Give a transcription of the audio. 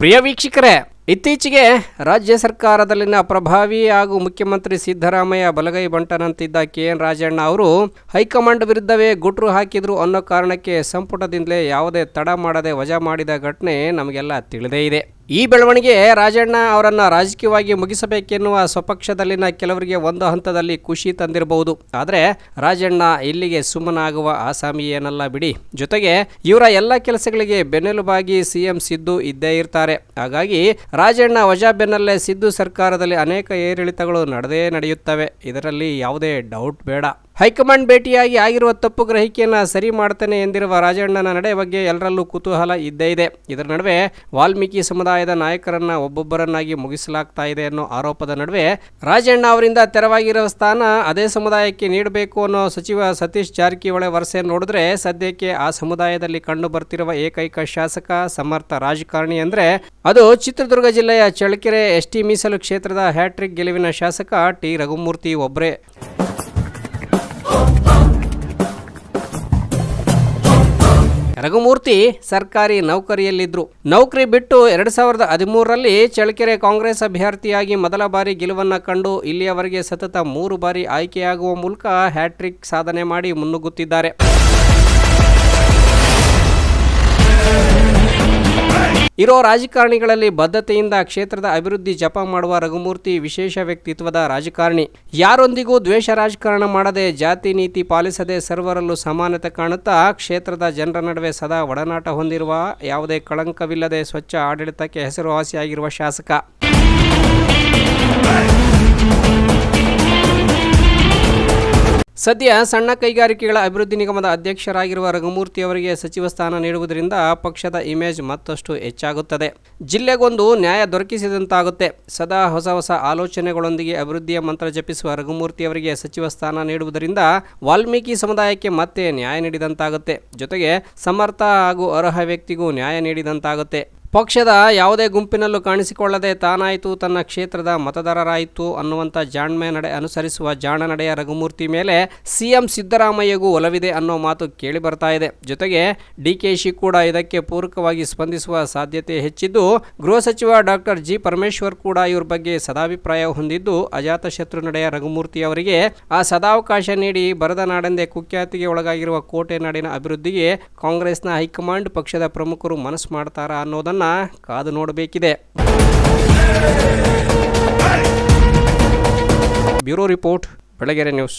ಪ್ರಿಯ ವೀಕ್ಷಕರೇ, ಇತ್ತೀಚೆಗೆ ರಾಜ್ಯ ಸರ್ಕಾರದಲ್ಲಿನ ಪ್ರಭಾವಿ ಹಾಗೂ ಮುಖ್ಯಮಂತ್ರಿ ಸಿದ್ದರಾಮಯ್ಯ ಬಲಗೈ ಬಂಟನಂತಿದ್ದ ಕೆ ಎನ್ ರಾಜಣ್ಣ ಅವರು, ಹೈಕಮಾಂಡ್ ವಿರುದ್ಧವೇ ಗುಟ್ರು ಹಾಕಿದ್ರು ಅನ್ನೋ ಕಾರಣಕ್ಕೆ ಸಂಪುಟದಿಂದಲೇ ಯಾವುದೇ ತಡ ಮಾಡದೆ ವಜಾ ಮಾಡಿದ ಘಟನೆ ನಮಗೆಲ್ಲ ತಿಳಿದೇ ಇದೆ. ಈ ಬೆಳವಣಿಗೆ ರಾಜಣ್ಣ ಅವರನ್ನು ರಾಜಕೀಯವಾಗಿ ಮುಗಿಸಬೇಕೆನ್ನುವ ಸ್ವಪಕ್ಷದಲ್ಲಿನ ಕೆಲವರಿಗೆ ಒಂದು ಹಂತದಲ್ಲಿ ಖುಷಿ ತಂದಿರಬಹುದು. ಆದರೆ ರಾಜಣ್ಣ ಇಲ್ಲಿಗೆ ಸುಮ್ಮನಾಗುವ ಆಸಾಮಿ ಏನಲ್ಲ ಬಿಡಿ. ಜೊತೆಗೆ ಇವರ ಎಲ್ಲ ಕೆಲಸಗಳಿಗೆ ಬೆನ್ನೆಲುಬಾಗಿ ಸಿಎಂ ಸಿದ್ದು ಇದ್ದೇ ಇರ್ತಾರೆ. ಹಾಗಾಗಿ ರಾಜಣ್ಣ ವಜಾ ಬೆನ್ನಲ್ಲೇ ಸಿದ್ದು ಸರ್ಕಾರದಲ್ಲಿ ಅನೇಕ ಏರಿಳಿತಗಳು ನಡೆದೇ ನಡೆಯುತ್ತವೆ. ಇದರಲ್ಲಿ ಯಾವುದೇ ಡೌಟ್ ಬೇಡ. ಹೈಕಮಾಂಡ್ ಭೇಟಿಯಾಗಿ ಆಗಿರುವ ತಪ್ಪು ಗ್ರಹಿಕೆಯನ್ನು ಸರಿ ಮಾಡ್ತಾನೆ ಎಂದಿರುವ ರಾಜಣ್ಣನ ನಡೆ ಬಗ್ಗೆ ಎಲ್ಲರಲ್ಲೂ ಕುತೂಹಲ ಇದ್ದೇ ಇದೆ. ಇದರ ನಡುವೆ ವಾಲ್ಮೀಕಿ ಸಮುದಾಯದ ನಾಯಕರನ್ನ ಒಬ್ಬೊಬ್ಬರನ್ನಾಗಿ ಮುಗಿಸಲಾಗ್ತಾ ಇದೆ ಅನ್ನೋ ಆರೋಪದ ನಡುವೆ ರಾಜಣ್ಣ ಅವರಿಂದ ತೆರವಾಗಿರುವ ಸ್ಥಾನ ಅದೇ ಸಮುದಾಯಕ್ಕೆ ನೀಡಬೇಕು ಅನ್ನೋ ಸಚಿವ ಸತೀಶ್ ಜಾರಕಿಹೊಳಿ ವರಸೆ ನೋಡಿದ್ರೆ ಸದ್ಯಕ್ಕೆ ಆ ಸಮುದಾಯದಲ್ಲಿ ಕಂಡು ಬರ್ತಿರುವ ಏಕೈಕ ಶಾಸಕ, ಸಮರ್ಥ ರಾಜಕಾರಣಿ ಅಂದ್ರೆ ಅದು ಚಿತ್ರದುರ್ಗ ಜಿಲ್ಲೆಯ ಚಳ್ಳಕೆರೆ ಎಸ್ಟಿ ಮೀಸಲು ಕ್ಷೇತ್ರದ ಹ್ಯಾಟ್ರಿಕ್ ಗೆಲುವಿನ ಶಾಸಕ ಟಿ ರಘುಮೂರ್ತಿ ಒಬ್ಬರೇ ರಘುಮೂರ್ತಿ ಸರ್ಕಾರಿ ನೌಕರಿಯಲ್ಲಿದ್ದರು ನೌಕರಿ ಬಿಟ್ಟು ಎರಡು ಸಾವಿರದ ಹದಿಮೂರರಲ್ಲಿ ಚಳ್ಳಕೆರೆ ಕಾಂಗ್ರೆಸ್ ಅಭ್ಯರ್ಥಿಯಾಗಿ ಮೊದಲ ಬಾರಿ ಗೆಲುವನ್ನು ಕಂಡು ಇಲ್ಲಿಯವರೆಗೆ ಸತತ ಮೂರು ಬಾರಿ ಆಯ್ಕೆಯಾಗುವ ಮೂಲಕ ಹ್ಯಾಟ್ರಿಕ್ ಸಾಧನೆ ಮಾಡಿ ಮುನ್ನುಗ್ಗುತ್ತಿದ್ದಾರೆ. ಇರೋ ರಾಜಕಾರಣಿಗಳಲ್ಲಿ ಬದ್ಧತೆಯಿಂದ ಕ್ಷೇತ್ರದ ಅಭಿವೃದ್ಧಿ ಜಪ ಮಾಡುವ ರಘುಮೂರ್ತಿ ವಿಶೇಷ ವ್ಯಕ್ತಿತ್ವದ ರಾಜಕಾರಣಿ. ಯಾರೊಂದಿಗೂ ದ್ವೇಷ ರಾಜಕಾರಣ ಮಾಡದೆ ಜಾತಿ ನೀತಿ ಪಾಲಿಸದೆ ಸರ್ವರಲ್ಲೂ ಸಮಾನತೆ ಕಾಣುತ್ತಾ ಕ್ಷೇತ್ರದ ಜನರ ನಡುವೆ ಸದಾ ಒಡನಾಟ ಹೊಂದಿರುವ ಯಾವುದೇ ಕಳಂಕವಿಲ್ಲದೆ ಸ್ವಚ್ಛ ಆಡಳಿತಕ್ಕೆ ಹೆಸರುವಾಸಿಯಾಗಿರುವ ಶಾಸಕ. ಸದ್ಯ ಸಣ್ಣ ಕೈಗಾರಿಕೆಗಳ ಅಭಿವೃದ್ಧಿ ನಿಗಮದ ಅಧ್ಯಕ್ಷರಾಗಿರುವ ರಘುಮೂರ್ತಿ ಅವರಿಗೆ ಸಚಿವ ಸ್ಥಾನ ನೀಡುವುದರಿಂದ ಪಕ್ಷದ ಇಮೇಜ್ ಮತ್ತಷ್ಟು ಹೆಚ್ಚಾಗುತ್ತದೆ. ಜಿಲ್ಲೆಗೊಂದು ನ್ಯಾಯ ದೊರಕಿಸಿದಂತಾಗುತ್ತೆ. ಸದಾ ಹೊಸ ಹೊಸ ಆಲೋಚನೆಗಳೊಂದಿಗೆ ಅಭಿವೃದ್ಧಿಯ ಮಂತ್ರ ಜಪಿಸುವ ರಘುಮೂರ್ತಿ ಅವರಿಗೆ ಸಚಿವ ಸ್ಥಾನ ನೀಡುವುದರಿಂದ ವಾಲ್ಮೀಕಿ ಸಮುದಾಯಕ್ಕೆ ಮತ್ತೆ ನ್ಯಾಯ ನೀಡಿದಂತಾಗುತ್ತೆ. ಜೊತೆಗೆ ಸಮರ್ಥ ಹಾಗೂ ಅರ್ಹ ವ್ಯಕ್ತಿಗೂ ನ್ಯಾಯ ನೀಡಿದಂತಾಗುತ್ತೆ. ಪಕ್ಷದ ಯಾವುದೇ ಗುಂಪಿನಲ್ಲೂ ಕಾಣಿಸಿಕೊಳ್ಳದೆ ತಾನಾಯಿತು ತನ್ನ ಕ್ಷೇತ್ರದ ಮತದಾರರಾಯಿತು ಅನ್ನುವಂಥ ಜಾಣ್ಮೆ ನಡೆ ಅನುಸರಿಸುವ ಜಾಣ ನಡೆಯ ರಘುಮೂರ್ತಿ ಮೇಲೆ ಸಿಎಂ ಸಿದ್ದರಾಮಯ್ಯಗೂ ಒಲವಿದೆ ಅನ್ನೋ ಮಾತು ಕೇಳಿ ಬರ್ತಾ ಇದೆ. ಜೊತೆಗೆ ಡಿ ಕೆ ಶಿ ಕೂಡ ಇದಕ್ಕೆ ಪೂರಕವಾಗಿ ಸ್ಪಂದಿಸುವ ಸಾಧ್ಯತೆ ಹೆಚ್ಚಿದ್ದು, ಗೃಹ ಸಚಿವ ಡಾಕ್ಟರ್ ಜಿ ಪರಮೇಶ್ವರ್ ಕೂಡ ಇವ್ರ ಬಗ್ಗೆ ಸದಾಭಿಪ್ರಾಯ ಹೊಂದಿದ್ದು ಅಜಾತಶತ್ರು ನಡೆಯ ರಘುಮೂರ್ತಿ ಅವರಿಗೆ ಆ ಸದಾವಕಾಶ ನೀಡಿ ಬರದ ನಾಡೆಂದೇ ಕುಖ್ಯಾತಿಗೆ ಒಳಗಾಗಿರುವ ಕೋಟೆ ನಾಡಿನ ಅಭಿವೃದ್ಧಿಗೆ ಕಾಂಗ್ರೆಸ್ನ ಹೈಕಮಾಂಡ್ ಪಕ್ಷದ ಪ್ರಮುಖರು ಮನಸ್ಸು ಮಾಡ್ತಾರಾ ಅನ್ನೋದನ್ನ ಕಾದು ನೋಡಬೇಕಿದೆ. Bureau report Belagere news.